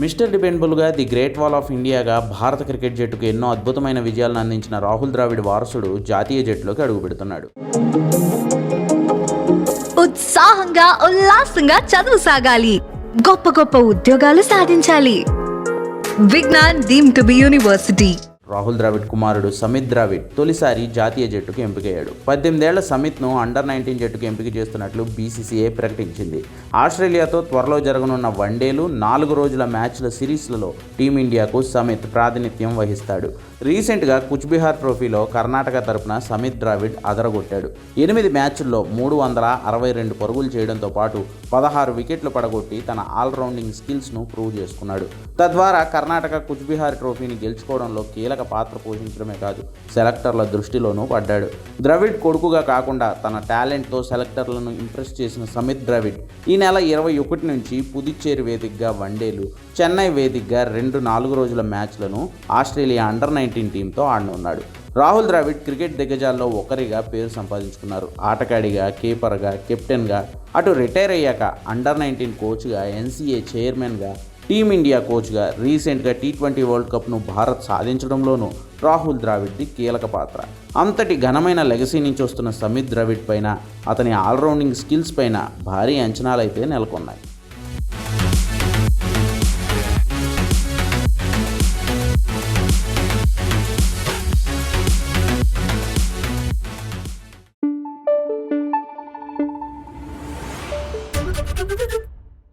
Mister డిపెండబుల్గా the great wall of ఇండియాగా భారత క్రికెట్ జట్టుకు ఎన్నో అద్భుతమైన విజయాలను అందించిన రాహుల్ ద్రావిడ్ వారసుడు జాతీయ జట్టులోకి అడుగుపెడుతున్నాడు ఉత్సాహంగా ఉల్లాసంగా చదువు సాగాలి. గొప్ప గొప్ప ఉద్యోగాలు సాధించాలి. Vignan deem to be university. Rahul Dravid కుమారుడు సమిత్ ద్రావిడ్ తొలిసారి జాతీయ జట్టుకు ఎంపికయ్యాడు. పద్దెనిమిదేళ్ళ సమిత్ను అండర్ నైన్టీన్ జట్టుకు ఎంపిక చేస్తున్నట్లు బీసీసీఐ ప్రకటించింది. ఆస్ట్రేలియాతో త్వరలో జరగనున్న వన్డేలు నాలుగు రోజుల మ్యాచ్ల సిరీస్లలో టీమిండియాకు సమిత్ ప్రాతినిధ్యం వహిస్తాడు. రీసెంట్గా కుచ్బిహార్ ట్రోఫీలో కర్ణాటక తరపున సమిత్ ద్రావిడ్ అదరగొట్టాడు. ఎనిమిది మ్యాచ్ల్లో మూడు వందల అరవై రెండు పరుగులు చేయడంతో పాటు పదహారు వికెట్లు పడగొట్టి తన ఆల్రౌండింగ్ స్కిల్స్ను ప్రూవ్ చేసుకున్నాడు. తద్వారా కర్ణాటక కుచ్బిహార్ ట్రోఫీని గెలుచుకోవడంలో కీలక పాత్ర పోషించడమే కాదు సెలెక్టర్ల దృష్టిలోనూ పడ్డాడు. ద్రవిడ్ కొడుకుగా కాకుండా తన టాలెంట్తో సెలెక్టర్లను ఇంప్రెస్ చేసిన సమిత్ ద్రవిడ్ ఈ నెల ఇరవై ఒకటి నుంచి పుదుచ్చేరి వేదికగా వన్డేలు చెన్నై వేదికగా రెండు నాలుగు రోజుల మ్యాచ్లను ఆస్ట్రేలియా అండర్ నైన్టీన్ టీంతో ఆడనున్నాడు రాహుల్ ద్రావిడ్ క్రికెట్ దిగ్గజాల్లో ఒకరిగా పేరు సంపాదించుకున్నారు. ఆటగాడిగా కీపర్గా కెప్టెన్గా అటు రిటైర్ అయ్యాక అండర్ నైన్టీన్ కోచ్గా ఎన్సీఏ చైర్మన్గా టీమిండియా కోచ్గా రీసెంట్గా టీ ట్వంటీ వరల్డ్ కప్ను భారత్ సాధించడంలోనూ రాహుల్ ద్రావిడ్ది కీలక పాత్ర. అంతటి ఘనమైన లెగసీ నుంచి వస్తున్న సమిత్ ద్రావిడ్ పైన అతని ఆల్రౌండింగ్ స్కిల్స్ పైన భారీ అంచనాలైతే నెలకొన్నాయి.